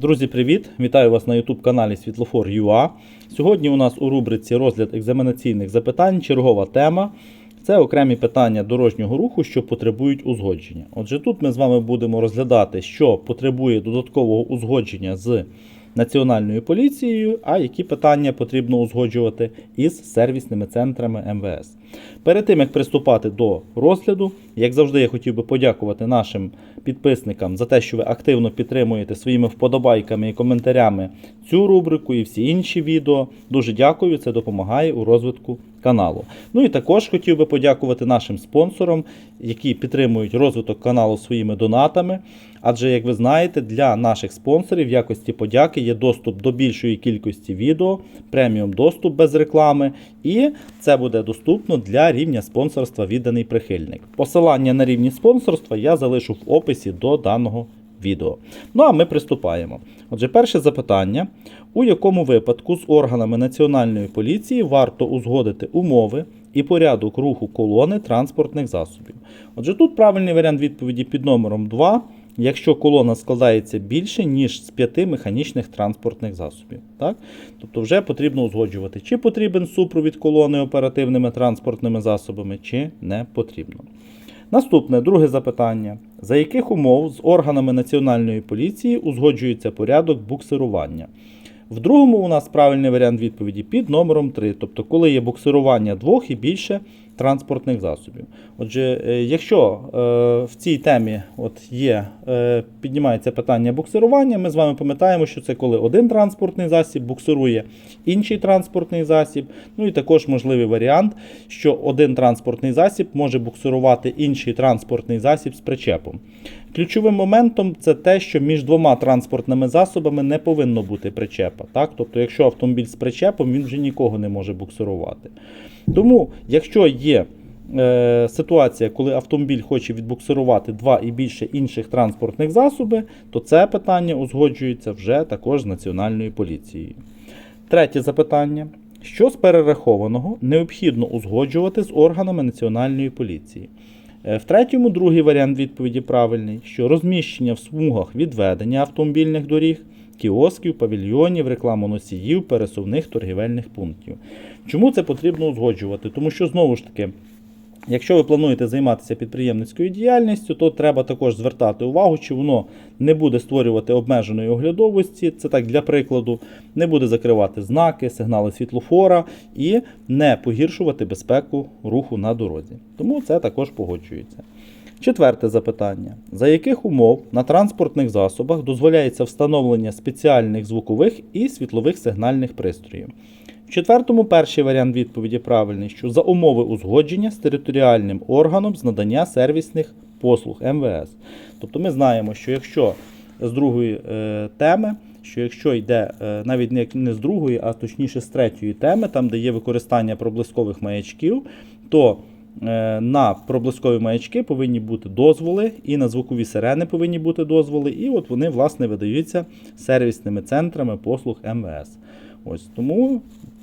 Друзі, привіт! Вітаю вас на YouTube каналі Світлофор UA. Сьогодні у нас у рубриці розгляд екзаменаційних запитань чергова тема. Це окремі питання дорожнього руху, що потребують узгодження. Отже, тут ми з вами будемо розглядати, що потребує додаткового узгодження з Національною поліцією, а які питання потрібно узгоджувати із сервісними центрами МВС. Перед тим як приступати до розгляду, як завжди, я хотів би подякувати нашим підписникам за те, що ви активно підтримуєте своїми вподобайками і коментарями цю рубрику і всі інші відео. Дуже дякую, це допомагає у розвитку каналу. Ну і також хотів би подякувати нашим спонсорам, які підтримують розвиток каналу своїми донатами. Адже, як ви знаєте, для наших спонсорів в якості подяки є доступ до більшої кількості відео, преміум доступ без реклами, і це буде доступно для рівня спонсорства відданий прихильник. Посилання на рівні спонсорства я залишу в описі до даного відео. Ну а ми приступаємо. Отже, перше запитання: у якому випадку з органами Національної поліції варто узгодити умови і порядок руху колони транспортних засобів? Отже, тут правильний варіант відповіді під номером 2 якщо колона складається більше, ніж з п'яти механічних транспортних засобів. Так? Тобто вже потрібно узгоджувати, чи потрібен супровід колони оперативними транспортними засобами, чи не потрібно. Наступне друге запитання: за яких умов з органами Національної поліції узгоджується порядок буксирування? В другому у нас правильний варіант відповіді під номером 3, тобто коли є буксирування двох і більше транспортних засобів. Отже, е, якщо е, в цій темі от є, е, піднімається питання буксирування, ми з вами пам'ятаємо, що це коли один транспортний засіб буксирує інший транспортний засіб. Ну і також можливий варіант, що один транспортний засіб може буксирувати інший транспортний засіб з причепом. Ключовим моментом це те, що між двома транспортними засобами не повинно бути причепа. Так? Тобто, якщо автомобіль з причепом, він вже нікого не може буксирувати. Тому, якщо є е, ситуація, коли автомобіль хоче відбуксирувати два і більше інших транспортних засобів, то це питання узгоджується вже також з Національною поліцією. Третє запитання. Що з перерахованого необхідно узгоджувати з органами Національної поліції? Е, В третьому другий варіант відповіді правильний, що розміщення в смугах відведення автомобільних доріг, кіосків, павільйонів, рекламоносіїв, пересувних торгівельних пунктів. Чому це потрібно узгоджувати? Тому що знову ж таки. Якщо ви плануєте займатися підприємницькою діяльністю, то треба також звертати увагу, чи воно не буде створювати обмеженої оглядовості, це так для прикладу, не буде закривати знаки, сигнали світлофора і не погіршувати безпеку руху на дорозі. Тому це також погоджується. Четверте запитання: за яких умов на транспортних засобах дозволяється встановлення спеціальних звукових і світлових сигнальних пристроїв? В четвертому перший варіант відповіді правильний, що за умови узгодження з територіальним органом з надання сервісних послуг МВС. Тобто ми знаємо, що якщо з другої е, теми, що якщо йде е, навіть не, не з другої, а точніше з третьої теми, там де є використання проблискових маячків, то на проблискові маячки повинні бути дозволи, і на звукові сирени повинні бути дозволи, і от вони власне видаються сервісними центрами послуг МВС. Ось тому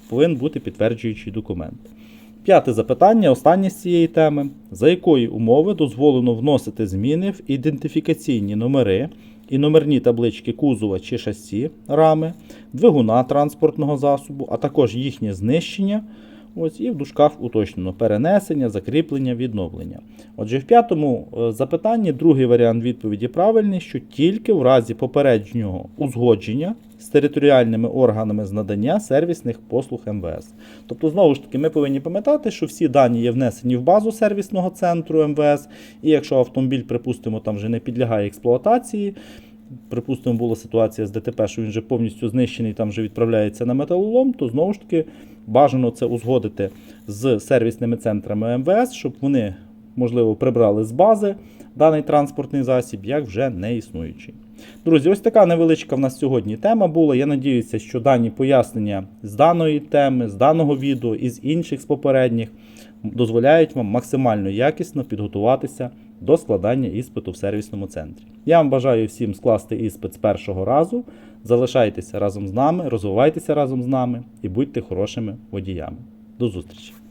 повинен бути підтверджуючий документ. П'яте запитання, останнє з цієї теми. За якої умови дозволено вносити зміни в ідентифікаційні номери і номерні таблички кузова чи шасі рами, двигуна транспортного засобу, а також їхнє знищення. Ось і в дужках уточнено перенесення, закріплення, відновлення. Отже, в п'ятому е, запитанні другий варіант відповіді правильний, що тільки в разі попереднього узгодження з територіальними органами з надання сервісних послуг МВС. Тобто, знову ж таки, ми повинні пам'ятати, що всі дані є внесені в базу сервісного центру МВС, і якщо автомобіль, припустимо, там вже не підлягає експлуатації. Припустимо, була ситуація з ДТП, що він вже повністю знищений, там вже відправляється на металолом, то знову ж таки бажано це узгодити з сервісними центрами МВС, щоб вони, можливо, прибрали з бази даний транспортний засіб, як вже не існуючий. Друзі, ось така невеличка в нас сьогодні тема була. Я надіюся, що дані пояснення з даної теми, з даного відео і з інших з попередніх дозволяють вам максимально якісно підготуватися до складання іспиту в сервісному центрі. Я вам бажаю всім скласти іспит з першого разу. Залишайтеся разом з нами, розвивайтеся разом з нами і будьте хорошими водіями. До зустрічі!